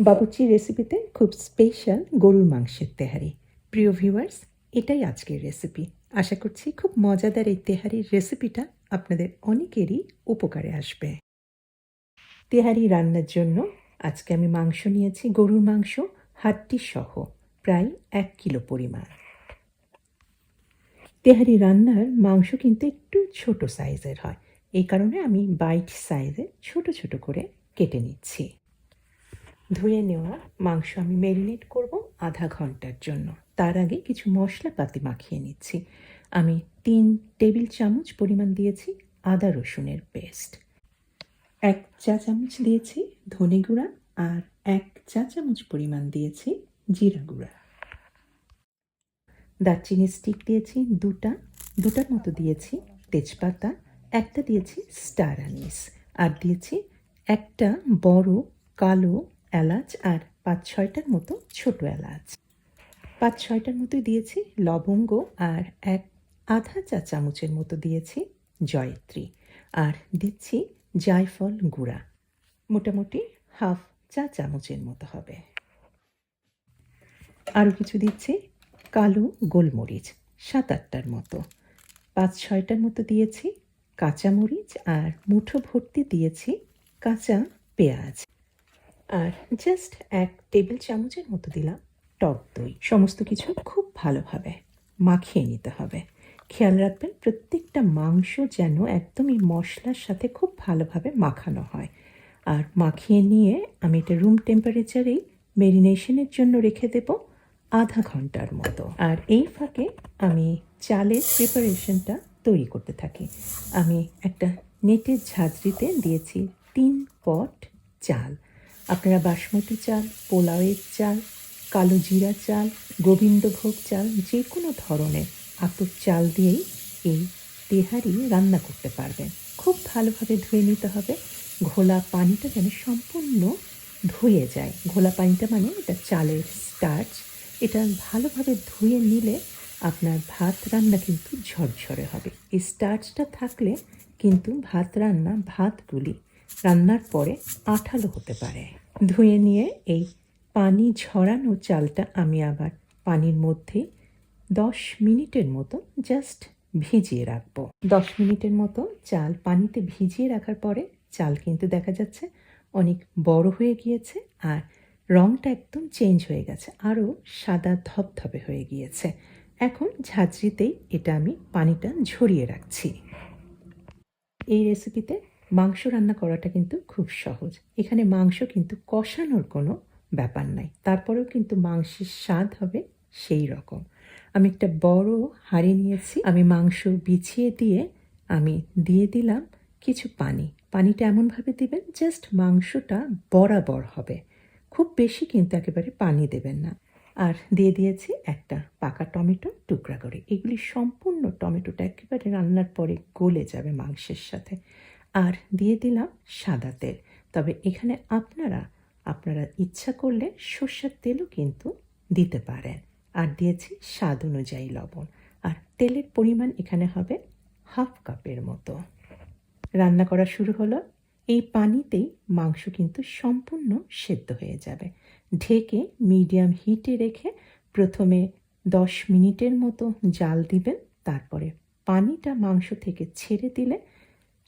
বাবুচি রেসিপিতে খুব স্পেশাল গরুর মাংসের তেহারি। প্রিয় ভিউয়ার্স এটাই আজকের রেসিপি আশা করছি খুব মজাদার এই তেহারির রেসিপিটা আপনাদের অনেকেরই উপকারে আসবে। তেহারি রান্নার জন্য আজকে আমি মাংস নিয়েছি, গরুর মাংস হাড্ডি সহ, প্রায় এক কিলো পরিমাণ। তেহারি রান্নার মাংস কিন্তু একটু ছোট সাইজের হয়। এই কারণে আমি বাইট সাইজে ছোট ছোট করে কেটে নিচ্ছি। ধুয়ে নেওয়া মাংস আমি ম্যারিনেট করব আধা ঘণ্টার জন্য। তার আগে কিছু মশলাপাতি মাখিয়ে নিচ্ছি। আমি তিন টেবিল চামচ পরিমাণ দিয়েছি আদা রসুনের পেস্ট। এক চা চামচ দিয়েছি ধনে গুঁড়া আর এক চা চামচ পরিমাণ দিয়েছি জিরা গুঁড়া। দারচিনি স্টিক দিয়েছি দুটা, দুটার মতো দিয়েছি তেজপাতা, একটা দিয়েছি স্টার আনিস আর দিয়েছি একটা বড় কালো এলাচ আর পাঁচ ছয়টার মতো ছোট এলাচ। পাঁচ ছয়টার মতো দিয়েছি লবঙ্গ আর এক আধা চা চামচের মতো দিয়েছি জয়ত্রী। আর দিচ্ছি জায়ফল গুঁড়া। মোটামুটি হাফ চা চামচের মতো হবে। আরও কিছু দিচ্ছি কালো গোলমরিচ সাত আটটার মতো। পাঁচ ছয়টার মতো দিয়েছি কাঁচামরিচ আর মুঠো ভর্তি দিয়েছি কাঁচা পেঁয়াজ। আর জাস্ট এক টেবিল চামচের মতো দিলাম টক দই। সমস্ত কিছু খুব ভালোভাবে মাখিয়ে নিতে হবে। খেয়াল রাখবেন, প্রত্যেকটা মাংস যেন একদম এই মশলার সাথে খুব ভালোভাবে মাখানো হয়। আর মাখিয়ে নিয়ে আমি এটা রুম টেম্পারেচারেই মেরিনেশনের জন্য রেখে দেব আধা ঘণ্টার মতো। আর এই ফাঁকে আমি চালের প্রিপারেশনটা তৈরি করতে থাকি। আমি একটা নেটের ঝাঁঝরিতে দিয়েছি তিন পট চাল। আপনারা বাসমতি চাল, পোলাওয়ের চাল, কালো জিরা চাল, গোবিন্দভোগ চাল, যে কোনো ধরনের আতর চাল দিয়েই এই তেহারি রান্না করতে পারবেন। খুব ভালোভাবে ধুয়ে নিতে হবে। ঘোলা পানিটা যেন সম্পূর্ণ ধুয়ে যায়। ঘোলা পানিটা মানে এটা চালের স্টার্চ এটা ভালোভাবে ধুয়ে নিলে আপনার ভাত রান্না কিন্তু ঝরঝরে হবে। এই স্টার্চটা থাকলে কিন্তু ভাত রান্না, ভাতগুলি রান্নার পরে আঠালো হতে পারে। ধুয়ে নিয়ে এই পানি ঝরানো চালটা আমি আবার পানির মধ্যে দশ মিনিটের মতো জাস্ট ভিজিয়ে রাখব। দশ মিনিটের মতো চাল পানিতে ভিজিয়ে রাখার পরে চাল কিন্তু দেখা যাচ্ছে অনেক বড় হয়ে গিয়েছে আর রঙটা একদম চেঞ্জ হয়ে গেছে, আরও সাদা ধপধপে হয়ে গিয়েছে। এখন ঝাঁঝরিতেই এটা আমি পানিটা ঝরিয়ে রাখছি। এই রেসিপিতে মাংস রান্না করাটা কিন্তু খুব সহজ। এখানে মাংস কিন্তু কষানোর কোনো ব্যাপার নাই। তারপরেও কিন্তু মাংসের স্বাদ হবে সেই রকম। আমি একটা বড় হাঁড়ি নিয়েছি। আমি মাংস বিছিয়ে দিয়ে আমি দিয়ে দিলাম কিছু পানি। পানিটা এমনভাবে দিবেন, জাস্ট মাংসটা বরাবর হবে। খুব বেশি কিন্তু একেবারে পানি দেবেন না। আর দিয়ে দিয়েছি একটা পাকা টমেটো টুকরা করে। এগুলি সম্পূর্ণ টমেটোটা একেবারে রান্নার পরে গলে যাবে মাংসের সাথে। আর দিয়ে দিলাম সাদা তেল। তবে এখানে আপনারা আপনারা ইচ্ছা করলে সর্ষের তেলও কিন্তু দিতে পারেন। আর দিয়েছি স্বাদ অনুযায়ী লবণ। আর তেলের পরিমাণ এখানে হবে হাফ কাপের মতো। রান্না করা শুরু হলো। এই পানিতেই মাংস কিন্তু সম্পূর্ণ সেদ্ধ হয়ে যাবে। ঢেকে মিডিয়াম হিটে রেখে প্রথমে দশ মিনিটের মতো জাল দিবেন। তারপরে পানিটা মাংস থেকে ছেড়ে দিলে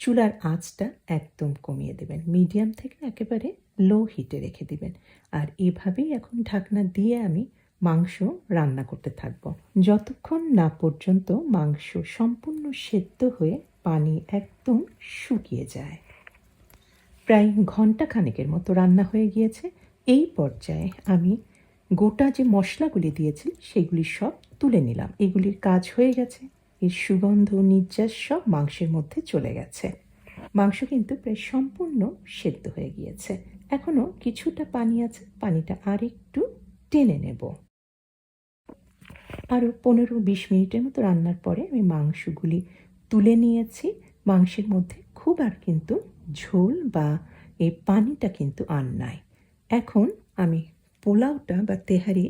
চুলার আঁচটা একদম কমিয়ে দেবেন। মিডিয়াম থেকে একেবারে লো হিটে রেখে দিবেন। আর এভাবেই এখন ঢাকনা দিয়ে আমি মাংস রান্না করতে থাকব। যতক্ষণ না পর্যন্ত মাংস সম্পূর্ণ সেদ্ধ হয়ে পানি একদম শুকিয়ে যায়। প্রায় ঘণ্টা খানেকের মতো রান্না হয়ে গিয়েছে। এই পর্যায়ে আমি গোটা যে মশলাগুলি দিয়েছি, সেগুলি সব তুলে নিলাম। এগুলির কাজ হয়ে গেছে। এর সুগন্ধ, নির্যাস সব মাংসের মধ্যে চলে গেছে। মাংস কিন্তু প্রায় সম্পূর্ণ সেদ্ধ হয়ে গিয়েছে। এখনও কিছুটা পানি আছে, পানিটা আর একটু টেনে নেব। আরও পনেরো বিশ মিনিটের মতো রান্নার পরে আমি মাংসগুলি তুলে নিয়েছি। মাংসের মধ্যে খুব আর কিন্তু ঝোল বা এই পানিটা কিন্তু আর নাই। এখন আমি পোলাওটা বা তেহারি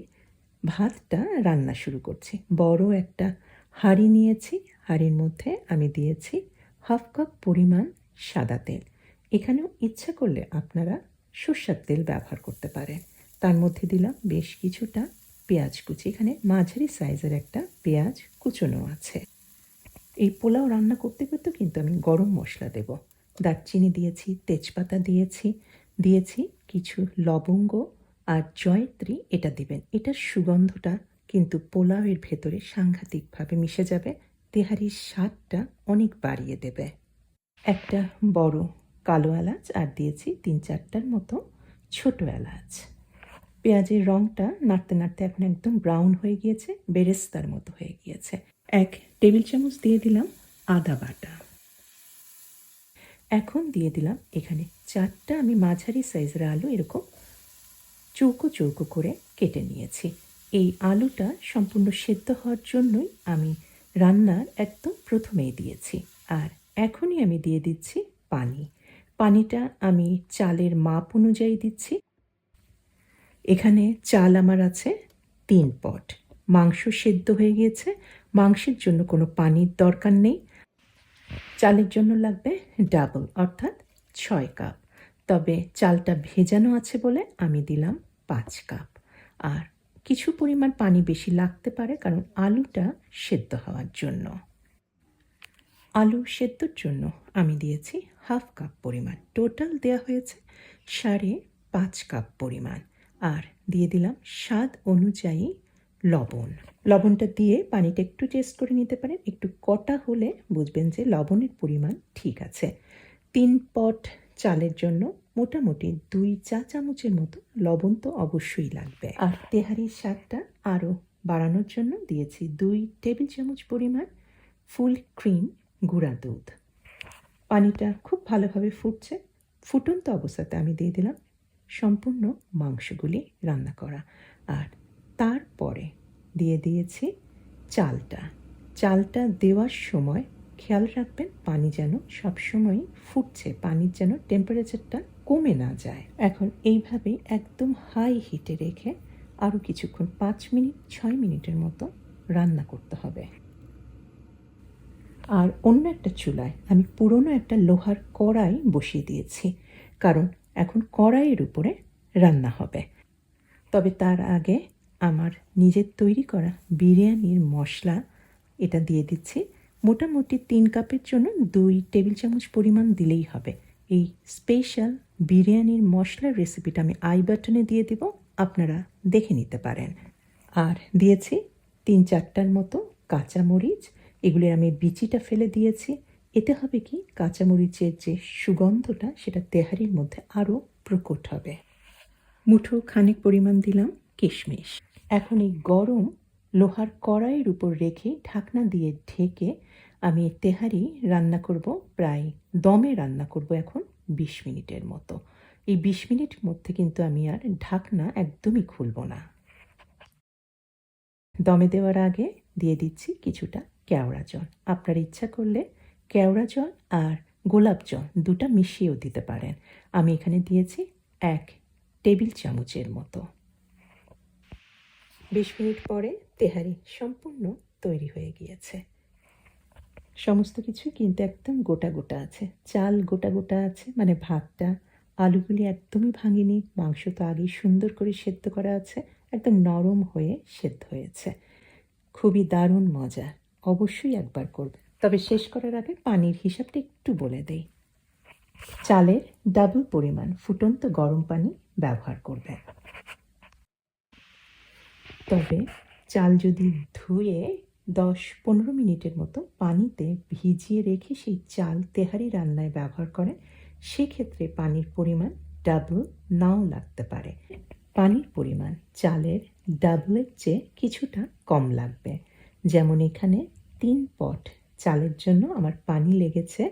ভাতটা রান্না শুরু করছি। বড় একটা হাঁড়ি নিয়েছি, হাঁড়ির মধ্যে আমি দিয়েছি হাফ কাপ পরিমাণ সাদা তেল। এখানেও ইচ্ছা করলে আপনারা সর্ষার তেল ব্যবহার করতে পারেন। তার মধ্যে দিলাম বেশ কিছুটা পেঁয়াজ কুচি। এখানে মাঝারি সাইজের একটা পেঁয়াজ কুচোনো আছে। এই পোলাও রান্না করতে করতে কিন্তু আমি গরম মশলা দেব। দারচিনি দিয়েছি, তেজপাতা দিয়েছি দিয়েছি কিছু লবঙ্গ আর জয়ত্রী। এটা দিবেন। এটার সুগন্ধটা কিন্তু পোলাওয়ের ভেতরে সাংঘাতিকভাবে মিশে যাবে, তেহারির স্বাদটা অনেক বাড়িয়ে দেবে। একটা বড় কালো এলাচ আর দিয়েছি তিন চারটার মতো ছোট এলাচ। পেঁয়াজের রঙটা নাড়তে নাড়তে এখন একদম ব্রাউন হয়ে গিয়েছে, বেরেস্তার মতো হয়ে গিয়েছে। এক টেবিল চামচ দিয়ে দিলাম আদা বাটা। এখন দিয়ে দিলাম এখানে চারটা আমি মাঝারি সাইজের আলু এরকম চৌকো চৌকো করে কেটে নিয়েছি। এই আলুটা সম্পূর্ণ সেদ্ধ হওয়ার জন্যই আমি রান্নার একদম প্রথমেই দিয়েছি। আর এখনই আমি দিয়ে দিচ্ছি পানি। পানিটা আমি চালের মাপ অনুযায়ী দিচ্ছি। এখানে চাল আমার আছে তিন পট। মাংস সেদ্ধ হয়ে গিয়েছে। মাংসের জন্য কোনো পানির দরকার নেই। চালের জন্য লাগবে ডাবল, অর্থাৎ ছয় কাপ। তবে চালটা ভেজানো আছে বলে আমি দিলাম পাঁচ কাপ। আর কিছু পরিমাণ পানি বেশি লাগতে পারে কারণ আলুটা সেদ্ধ হওয়ার জন্য। আলু সেদ্ধর জন্য আমি দিয়েছি হাফ কাপ পরিমাণ। টোটাল দেওয়া হয়েছে সাড়ে পাঁচ কাপ পরিমাণ। আর দিয়ে দিলাম স্বাদ অনুযায়ী লবণ। লবণটা দিয়ে পানিটা একটু টেস্ট করে নিতে পারেন। একটু কটা হলে বুঝবেন যে লবণের পরিমাণ ঠিক আছে। তিন পট চালের জন্য মোটামুটি দুই চা চামচের মতো লবণ তো অবশ্যই লাগবে। আর তেহারির স্বাদটা আরও বাড়ানোর জন্য দিয়েছি দুই টেবিল চামচ পরিমাণ ফুল ক্রিম গুঁড়া দুধ। পানিটা খুব ভালোভাবে ফুটছে। ফুটন্ত অবস্থাতে আমি দিয়ে দিলাম সম্পূর্ণ মাংসগুলি রান্না করা। আর তারপরে দিয়ে দিয়েছি চালটা। চালটা দেওয়ার সময় খেয়াল রাখবেন, পানি যেন সবসময় ফুটছে, পানির যেন টেম্পারেচারটা কমে না যায়। এখন এইভাবেই একদম হাই হিটে রেখে আরও কিছুক্ষণ, পাঁচ মিনিট, ছয় মিনিটের মতো রান্না করতে হবে। আর অন্য একটা চুলায় আমি পুরনো একটা লোহার কড়াই বসিয়ে দিয়েছি, কারণ এখন কড়াইয়ের উপরে রান্না হবে। তবে তার আগে আমার নিজের তৈরি করা বিরিয়ানির মশলা এটা দিয়ে দিচ্ছি। মোটামুটি তিন কাপের জন্য দুই টেবিল চামচ পরিমাণ দিলেই হবে। এই স্পেশাল বিরিয়ানির মশলার রেসিপিটা আমি আই বাটনে দিয়ে দিব, আপনারা দেখে নিতে পারেন। আর দিয়েছি তিন চারটার মতো কাঁচামরিচ, এগুলি আমি বিচিটা ফেলে দিয়েছি। এতে হবে কি? কাঁচামরিচের যে সুগন্ধটা, সেটা তেহারির মধ্যে আরও প্রকট হবে। মুঠো খানিক পরিমাণ দিলাম কিশমিশ। এখন এই গরম লোহার কড়াইয়ের উপর রেখে ঢাকনা দিয়ে ঢেকে আমি তেহারি রান্না করব, প্রায় দমে রান্না করব এখন বিশ মিনিটের মতো। এই বিশ মিনিট মধ্যে কিন্তু আমি আর ঢাকনা একদমই খুলব না। দমে দেওয়ার আগে দিয়ে দিচ্ছি কিছুটা কেওড়া জল। আপনার ইচ্ছা করলে কেওড়া জল আর গোলাপ জল দুটা মিশিয়েও দিতে পারেন। আমি এখানে দিয়েছি এক টেবিল চামচের মতো। বিশ মিনিট পরে তেহারি সম্পূর্ণ তৈরি হয়ে গিয়েছে। সমস্ত কিছু কিন্তু একদম গোটা গোটা আছে। চাল গোটা গোটা আছে মানে ভাতটা, আলুগুলি একদমই ভাঙিনি, মাংস তো আগেই সুন্দর করে সেদ্ধ করা আছে, একদম নরম হয়ে সেদ্ধ হয়েছে। খুবই দারুণ মজা, অবশ্যই একবার করবে। তবে শেষ করার আগে পানির হিসাবটা একটু বলে দেই। চালের ডাবল পরিমাণ ফুটন্ত গরম পানি ব্যবহার করবে তবে চাল যদি ধুয়ে দশ পনেরো মিনিটের মতো পানিতে ভিজিয়ে রেখে সেই চাল তেহারি রান্নায় ব্যবহার করেন, সেক্ষেত্রে পানির পরিমাণ ডাবল নাও লাগতে পারে। পানির পরিমাণ চালের ডাবলের চেয়ে কিছুটা কম লাগবে। যেমন এখানে তিন পট চালের জন্য আমার পানি লেগেছে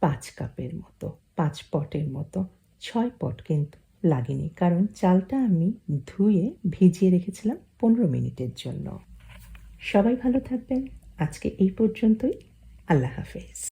পাঁচ কাপের মতো, পাঁচ পটের মতো, ছয় পট কিন্তু লাগেনি। কারণ চালটা আমি ধুয়ে ভিজিয়ে রেখেছিলাম পনেরো মিনিটের জন্য। সবাই ভালো থাকবেন। আজকে এই পর্যন্তই। আল্লাহ হাফেজ।